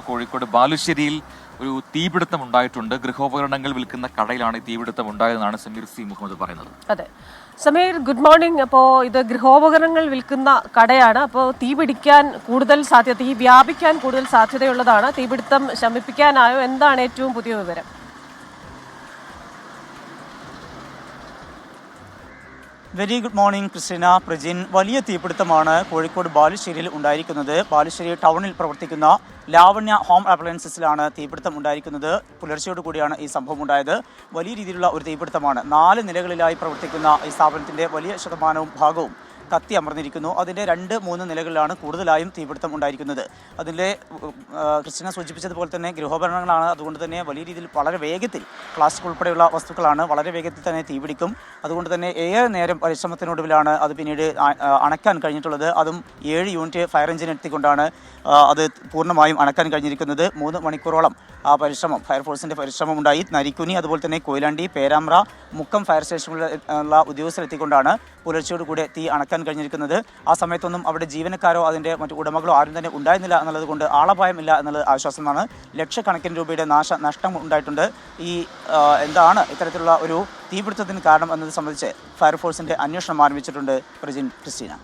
കോഴിക്കോട് ബാലുശ്ശേരിയിൽ ഒരു തീപിടുത്തം ഉണ്ടായിട്ടുണ്ട്. ഗൃഹോപകരണങ്ങൾ വിൽക്കുന്ന കടയിലാണ് തീപിടുത്തം ഉണ്ടായതെന്നാണ് സമീർ സി. മുഹമ്മദ് പറയുന്നത്. അതെ. സമീർ ഗുഡ് മോർണിംഗ് അപ്പോൾ ഇത് ഗൃഹോപകരണങ്ങൾ വിൽക്കുന്ന കടയാണ്. അപ്പോൾ തീപിടിക്കാൻ കൂടുതൽ സാധ്യത തീ വ്യാപിക്കാൻ കൂടുതൽ സാധ്യതയുള്ളതാണ്. തീപിടുത്തം ശമിപ്പിക്കാനായോ? എന്താണ് ഏറ്റവും പുതിയ വിവരം? Very good morning Christina Prajin വലിയ തീപിടുത്തമാണ് കോഴിക്കോട് ബാലുശ്ശേരിയിൽ ഉണ്ടായിരിക്കുന്നത്. ബാലുശ്ശേരി ടൗണിൽ പ്രവർത്തിക്കുന്ന ലാവണ്യ ഹോം അപ്ലയൻസസിലാണ് തീപിടുത്തം ഉണ്ടായിരിക്കുന്നത്. പുലർച്ചയോട് കൂടിയാണ് ഈ സംഭവം ഉണ്ടായത്. വലിയ രീതിയിലുള്ള ഒരു തീപിടുത്തമാണ്. നാല് നിലകളിലായി പ്രവർത്തിക്കുന്ന ഈ സ്ഥാപനത്തിന്റെ വലിയ ശതമാനവും ഭാഗവും കത്തി അമർന്നിരിക്കുന്നു അതിന്റെ രണ്ട് മൂന്ന് നിലകളിലാണ് കൂടുതലായും തീപിടുത്തം ഉണ്ടായിരിക്കുന്നത്. അതിന്റെ കൃഷ്ണ സൂചിപ്പിച്ചതുപോലെ തന്നെ ഗൃഹോപകരണങ്ങളാണ്. അതുകൊണ്ട് തന്നെ വലിയ രീതിയിൽ വളരെ വേഗത്തിൽ പ്ലാസ്റ്റിക് ഉൾപ്പെടെയുള്ള വസ്തുക്കളാണ് വളരെ വേഗത്തിൽ തന്നെ തീപിടിക്കും. അതുകൊണ്ട് തന്നെ ഏറെ നേരം പരിശ്രമത്തിനൊടുവിലാണ് അത് പിന്നീട് അണക്കാൻ കഴിഞ്ഞിട്ടുള്ളത്. അതും ഏഴ് യൂണിറ്റ് ഫയർ എഞ്ചിൻ എത്തിക്കൊണ്ടാണ് അത് പൂർണമായും അണക്കാൻ കഴിഞ്ഞിരിക്കുന്നത്. മൂന്ന് മണിക്കൂറോളം ആ പരിശ്രമം ഫയർഫോഴ്സിന്റെ പരിശ്രമം ഉണ്ടായി നരിക്കുനി അതുപോലെ തന്നെ കൊയിലാണ്ടി പേരാമ്പ്ര മുക്കം ഫയർ സ്റ്റേഷനിലുള്ള ഉദ്യോഗസ്ഥരെത്തിക്കൊണ്ടാണ് പുലർച്ചയോടുകൂടി തീ അണക്കാൻ കഴിഞ്ഞിരിക്കുന്നത്. ആ സമയത്തൊന്നും അവിടെ ജീവനക്കാരോ അതിന്റെ മറ്റു ഉടമകളോ ആരും തന്നെ ഉണ്ടായിരുന്നില്ല എന്നുള്ളത് കൊണ്ട് ആളപായമില്ല എന്നുള്ളത് ആശ്വാസമാണ്. ലക്ഷക്കണക്കിന് രൂപയുടെ നാശ നഷ്ടം ഉണ്ടായിട്ടുണ്ട്. ഈ എന്താണ് ഇത്തരത്തിലുള്ള ഒരു തീപിടുത്തത്തിന് കാരണം എന്നത് സംബന്ധിച്ച് ഫയർഫോഴ്സിന്റെ അന്വേഷണം ആരംഭിച്ചിട്ടുണ്ട് പ്രജിൻ ക്രിസ്റ്റീന.